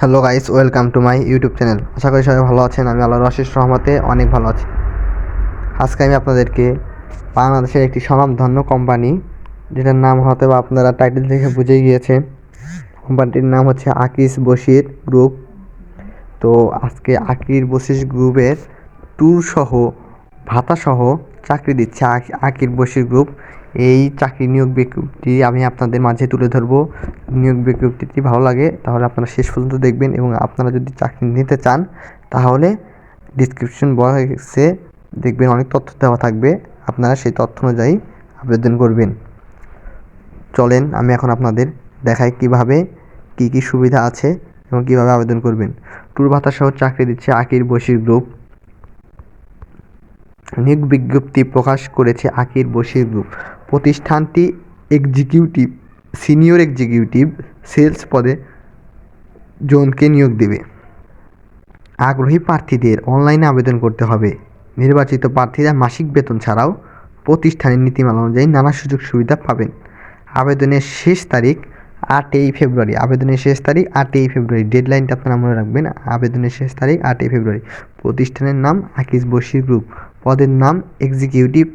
Hello guys, welcome to my YouTube channel. আশা করি সবাই ভালো আছেন, আমি আল্লাহ অশেষ রহমতে অনেক ভালো আছি। আজকে আমি আপনাদেরকে বাংলাদেশের একটি স্বনামধন্য কোম্পানি যেটার নাম হয়তো বা আপনারা টাইটেল দেখে বুঝেই গিয়েছেন। কোম্পানিটির নাম হচ্ছে আকিস বশির গ্রুপ তো আজকে আকির বশির গ্রুপের ট্যুর সহ ভাতা সহ চাকরি দিচ্ছে আক- আকির বসির গ্রুপ এই চাকরি নিয়োগ বিজ্ঞপ্তি আমি আপনাদের মাঝে তুলে ধরবো। নিয়োগ বিজ্ঞপ্তিটি ভালো লাগে, তাহলে আপনারা শেষ পর্যন্ত দেখবেন এবং আপনারা যদি চাকরি নিতে চান, তাহলে ডিসক্রিপশন বক্সে দেখবেন অনেক তথ্য দেওয়া থাকবে। আপনারা সেই তথ্য অনুযায়ী আবেদন করবেন। চলেন আমি এখন আপনাদের দেখাই কীভাবে কি কি সুবিধা আছে এবং কীভাবে আবেদন করবেন। ট্যুর ভাতা সহ চাকরি দিচ্ছে আকির বসির গ্রুপ নিয়োগ বিজ্ঞপ্তি প্রকাশ করেছে আকির বশির গ্রুপ। প্রতিষ্ঠানটি এক্সিকিউটিভ, সিনিয়র এক্সিকিউটিভ সেলস পদে জনকে নিয়োগ দেবে। আগ্রহী প্রার্থীদের অনলাইনে আবেদন করতে হবে। নির্বাচিত প্রার্থীরা মাসিক বেতন ছাড়াও প্রতিষ্ঠানের নীতিমালা অনুযায়ী নানা সুযোগ সুবিধা পাবেন। আবেদনের শেষ তারিখ আটই ফেব্রুয়ারি। আবেদনের শেষ তারিখ আটই ফেব্রুয়ারি। ডেডলাইনটা আপনারা মনে রাখবেন, আবেদনের শেষ তারিখ আটই ফেব্রুয়ারি। প্রতিষ্ঠানের নাম আকিস বশির গ্রুপ। পদের নাম executive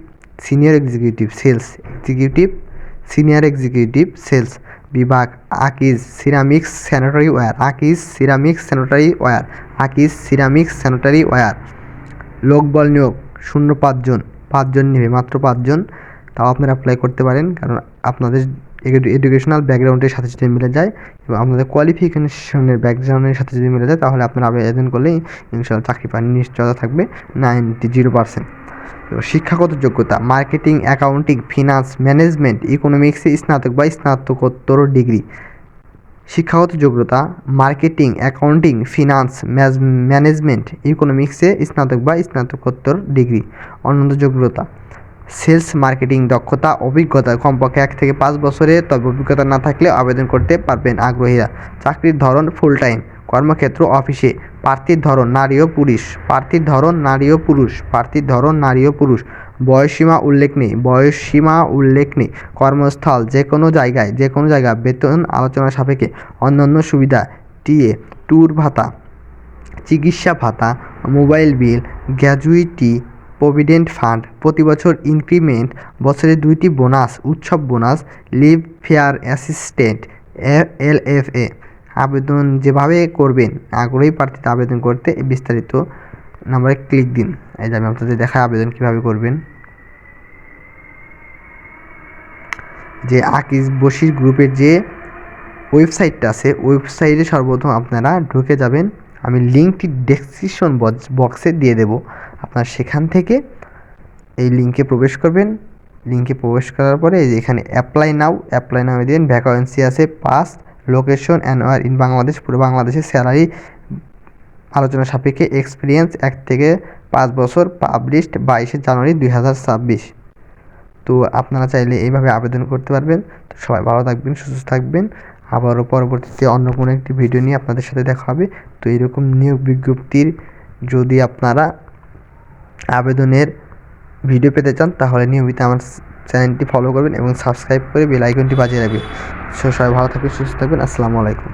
senior executive sales executive senior executive sales বিভাগ, Akij ceramics sanitary ware Akij ceramics sanitary ware Akij ceramics sanitary ware লোকবল নিয়োগ, শূন্য পাঁচজন পাঁচজন নেবে, মাত্র পাঁচজন। তাও আপনারা অ্যাপ্লাই করতে পারেন, কারণ আপনাদের এডুকেশনাল ব্যাকগ্রাউন্ডের সাথে যদি মিলে যায় এবং আপনাদের কোয়ালিফিকেশনের ব্যাকগ্রাউন্ডের সাথে যদি মিলে যায়, তাহলে আপনারা আবেদন করলেই ইনশাল্লাহ চাকরি পান নিশ্চয়তা থাকবে নাইনটি জিরো পার্সেন্ট তো শিক্ষাগত যোগ্যতা মার্কেটিং অ্যাকাউন্টিং ফিনান্স ম্যানেজমেন্ট ইকোনমিক্সে স্নাতক বা স্নাতকোত্তর ডিগ্রি শিক্ষাগত যোগ্যতা মার্কেটিং অ্যাকাউন্টিং ফিনান্স ম্যানেজমেন্ট ইকোনমিক্সে স্নাতক বা স্নাতকোত্তর ডিগ্রি অন্যান্য যোগ্যতা সেলস মার্কেটিং দক্ষতা, অভিজ্ঞতা কমপক্ষে এক থেকে পাঁচ বছরের তবে অভিজ্ঞতা না থাকলে আবেদন করতে পারবেন আগ্রহীরা। চাকরির ধরন ফুল টাইম কর্মক্ষেত্র অফিসে প্রার্থীর ধরন নারী ও পুরুষ, প্রার্থীর ধরন নারী ও পুরুষ, প্রার্থীর ধরন নারী ও পুরুষ বয়সসীমা উল্লেখ নেই বয়সসীমা উল্লেখ নেই, কর্মস্থল যে কোনো জায়গায় যে কোনো জায়গা, বেতন আলোচনা সাপেক্ষে, অন্যান্য সুবিধা, টিএ ট্যুর ভাতা, চিকিৎসা ভাতা mobile bill gratuity provident fund প্রতি বছর ইনক্রিমেন্ট বছরে দুইটি বোনাস, উৎসব bonus, leave fare assistant L F A. আবেদন যেভাবে করবেন, আগ্রহী প্রার্থীতে আবেদন করতে বিস্তারিত নাম্বারে ক্লিক দিন। এই যে আমি আপনাদের দেখায় আবেদন কীভাবে করবেন। যে আকিস বশির গ্রুপের যে ওয়েবসাইটটা আছে, ওয়েবসাইটে সর্বপ্রথম আপনারা ঢুকে যাবেন। আমি লিঙ্কটি ডেসক্রিপশন বক্সে দিয়ে দেব। আপনার সেখান থেকে এই লিঙ্কে প্রবেশ করবেন। লিঙ্কে প্রবেশ করার পরে এখানে অ্যাপ্লাই নাও অ্যাপ্লাই নাও দিন ভ্যাকান্সি আছে pass location and where in Bangladesh, পুরো বাংলাদেশের স্যালারি আলোচনা সাপেক্ষে এক্সপিরিয়েন্স এক থেকে পাঁচ বছর পাবলিশড বাইশে জানুয়ারি দুই হাজার ছাব্বিশ। তো আপনারা চাইলে এইভাবে আবেদন করতে পারবেন। তো সবাই ভালো থাকবেন, সুস্থ থাকবেন। আবারও পরবর্তীতে অন্য কোনো একটি ভিডিও নিয়ে আপনাদের সাথে দেখা হবে। তো এরকম নিয়োগ বিজ্ঞপ্তির যদি আপনারা আবেদনের ভিডিও পেতে চান, তাহলে নিয়মিত আমার চ্যানেলটি ফলো করবেন এবং সাবস্ক্রাইব করে বেল আইকনটি বাজিয়ে রাখবেন। সো সবাই ভালো থাকবেন, সুস্থ থাকবেন। আসসালামু আলাইকুম।